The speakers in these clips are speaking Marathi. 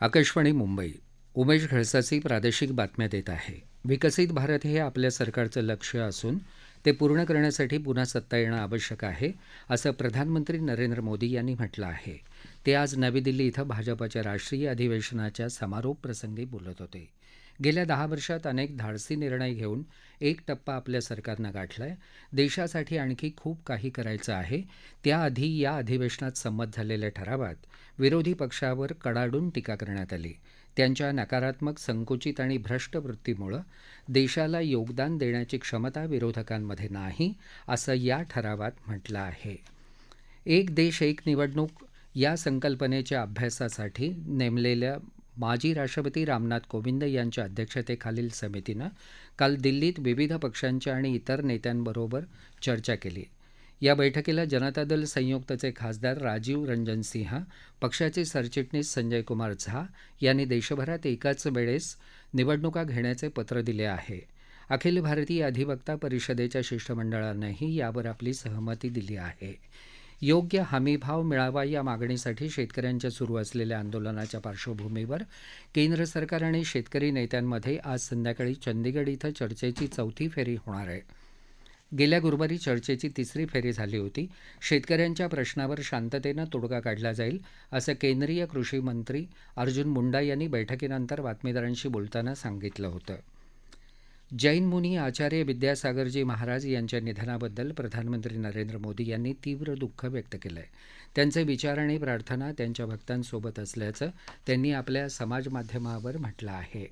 आकाशवाणी मुंबई. उमेश खळसाची प्रादेशिक बातम्या देत आहे. विकसित भारत हे आपल्या सरकारचं लक्ष्य असून ते पूर्ण करण्यासाठी पुन्हा सत्ता येणं आवश्यक आहे असं प्रधानमंत्री नरेंद्र मोदी यांनी म्हटलं आहे. ते आज नवी दिल्ली इथं भाजपाच्या राष्ट्रीय अधिवेशनाच्या समारोप प्रसंगी बोलत होते. गेल्या दहा वर्षात अनेक धाडसी निर्णय घेऊन एक टप्पा आपल्या सरकारनं गाठलाय. देशासाठी आणखी खूप काही करायचं आहे. त्याआधी या अधिवेशनात संमत झालेल्या ठरावात विरोधी पक्षावर कडाडून टीका करण्यात आली. त्यांच्या नकारात्मक संकुचित आणि भ्रष्ट वृत्तीमुळं देशाला योगदान देण्याची क्षमता विरोधकांमध्ये नाही असं या ठरावात म्हटलं आहे. एक देश एक निवडणूक या संकल्पनेच्या अभ्यासासाठी नेमलेल्या माजी राष्ट्रपती रामनाथ कोविंद यांच्या अध्यक्षतेखालील समितीनं काल दिल्लीत विविध पक्षांच्या आणि इतर नेत्यांबरोबर चर्चा केली. या बैठकीला जनता दल संयुक्तचे खासदार राजीव रंजन सिंह पक्षाचे सरचिटणीस संजय कुमार झा यांनी देशभरात एकाच वेळेस निवडणुका घेण्याचे पत्र दिले आहे. अखिल भारतीय अधिवक्ता परिषदेच्या शिष्टमंडळानंही यावर आपली सहमती दिली आहे. योग्य हमीभाव मिळावा या मागणीसाठी शेतकऱ्यांच्या सुरू असलेल्या आंदोलनाच्या पार्श्वभूमीवर केंद्र सरकार आणि शेतकरी नेत्यांमध्ये आज संध्याकाळी चंदीगड इथं चर्चेची चौथी फेरी होणार आहे. गेल्या गुरुवारी चर्चेची तिसरी फेरी झाली होती. शेतकऱ्यांच्या प्रश्नावर शांततेनं तोडगा काढला जाईल असं केंद्रीय कृषी मंत्री अर्जुन मुंडा यांनी बैठकीनंतर बातमीदारांशी बोलताना सांगितलं होतं. जैन मुनी आचार्य विद्यासागरजी महाराज यांच्या निधनाबद्दल प्रधानमंत्री नरेंद्र मोदी यांनी तीव्र दुःख व्यक्त केलं आहे त्यांचे विचार आणि प्रार्थना त्यांच्या भक्तांसोबत असल्याचं त्यांनी आपल्या समाजमाध्यमावर म्हटलं आहे.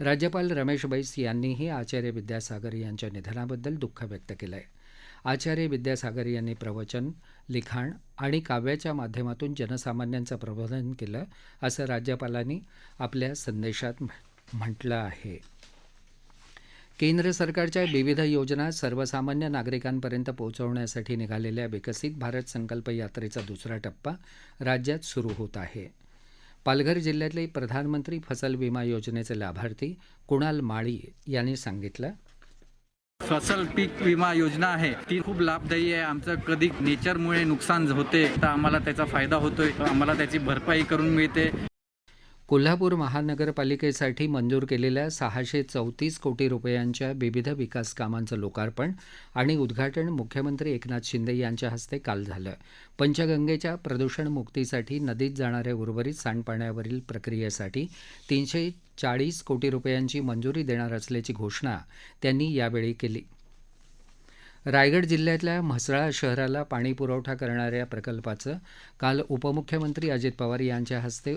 राज्यपाल रमेश बैस यांनीही आचार्य विद्यासागर यांच्या निधनाबद्दल दुःख व्यक्त केलं आहे आचार्य विद्यासागर यांनी प्रवचन लिखाण आणि काव्याच्या माध्यमातून जनसामान्यांचं प्रबोधन केलं असं राज्यपालांनी आपल्या संदेशात म्हटलं आहे. केंद्र सरकारच्या विविध योजना सर्वसामान्य नागरिकांपर्यंत पोहोचवण्यासाठी निघालेल्या विकसित भारत संकल्प यात्रेचा दुसरा टप्पा राज्यात सुरू होत आहे. पालघर जिल्ह्यातले प्रधानमंत्री फसल विमा योजनेचे लाभार्थी कुणाल माळी यांनी सांगितलं. फसल पीक विमा योजना आहे. ती खूप लाभदायी आहे. आमचं कधी नेचरमुळे नुकसान होते तर आम्हाला त्याचा फायदा होतोय. आम्हाला त्याची भरपाई करून मिळते. कोल्हापूर महानगरपालिकेसाठी मंजूर केलेल्या सहाशे चौतीस कोटी रुपयांच्या विविध विकास कामांचं लोकार्पण आणि उद्घाटन मुख्यमंत्री एकनाथ शिंदे यांच्या हस्ते काल झालं. पंचगंगेच्या प्रदूषण मुक्तीसाठी नदीत जाणाऱ्या उर्वरित सांडपाण्यावरील प्रक्रियेसाठी तीनशे चाळीस कोटी रुपयांची मंजुरी देणार असल्याची घोषणा त्यांनी यावेळी केली. रायगड जिल्ह्यातल्या म्हसळा शहराला पाणीपुरवठा करणाऱ्या प्रकल्पाचं काल उपमुख्यमंत्री अजित पवार यांच्या हस्ते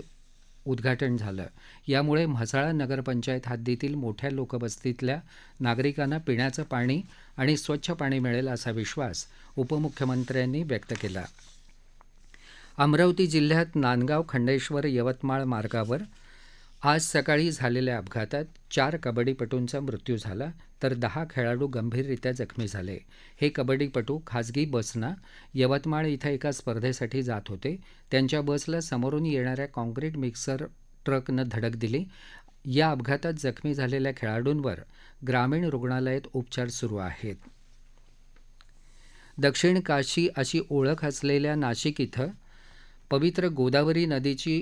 उद्घाटन झालं. यामुळे म्हसाळा नगरपंचायत हद्दीतील मोठ्या लोकवस्तीतल्या नागरिकांना पिण्याचं पाणी आणि स्वच्छ पाणी मिळेल असा विश्वास उपमुख्यमंत्र्यांनी व्यक्त केला. अमरावती जिल्ह्यात नांदगाव खंडेश्वर यवतमाळ मार्गावर आज सकाळी झालेल्या अपघातात चार कबड्डीपटूंचा मृत्यू झाला तर दहा खेळाडू गंभीररित्या जखमी झाले. हे कबड्डीपटू खाजगी बसनं यवतमाळ इथं एका स्पर्धेसाठी जात होते. त्यांच्या बसला समोरून येणाऱ्या काँक्रीट मिक्सर ट्रकनं धडक दिली. या अपघातात जखमी झालेल्या खेळाडूंवर ग्रामीण रुग्णालयात उपचार सुरू आहेत. दक्षिण काशी अशी ओळख असलेल्या नाशिक इथं पवित्र गोदावरी नदीची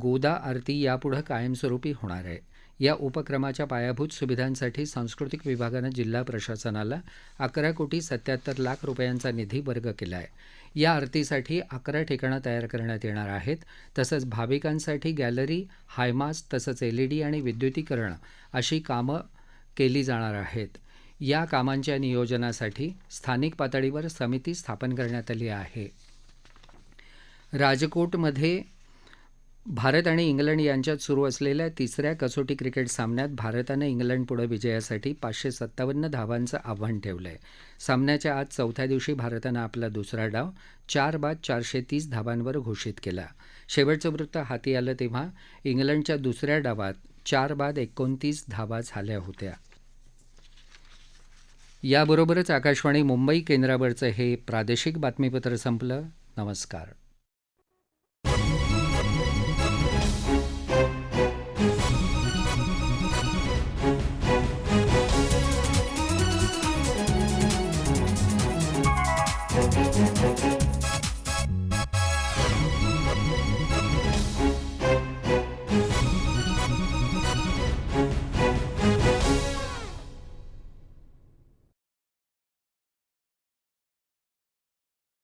गोदा आरती यापुढं कायमस्वरूपी होणार आहे. या उपक्रमाच्या पायाभूत सुविधांसाठी सांस्कृतिक विभागानं जिल्हा प्रशासनाला अकरा कोटी सत्याहत्तर लाख रुपयांचा निधी वर्ग केला आहे या आरतीसाठी अकरा ठिकाणं तयार करण्यात येणार आहेत. तसंच भाविकांसाठी गॅलरी हायमास तसंच एलईडी आणि विद्युतीकरण अशी कामं केली जाणार आहेत. या कामांच्या नियोजनासाठी स्थानिक पातळीवर समिती स्थापन करण्यात आली आहे. राजकोटमध्ये भारत आणि इंग्लंड यांच्यात सुरू असलेल्या तिसऱ्या कसोटी क्रिकेट सामन्यात भारतानं इंग्लंडपुढं विजयासाठी पाचशे सत्तावन्न धावांचं आव्हान ठेवलं आहे सामन्याच्या आज चौथ्या दिवशी भारतानं आपला दुसरा डाव चार बाद चारशे तीस धावांवर घोषित केला. शेवटचं वृत्त हाती आलं तेव्हा इंग्लंडच्या दुसऱ्या डावात चार बाद एकोणतीस धावा झाल्या होत्या. याबरोबरच आकाशवाणी मुंबई केंद्रावरचं हे प्रादेशिक बातमीपत्र संपलं. नमस्कार.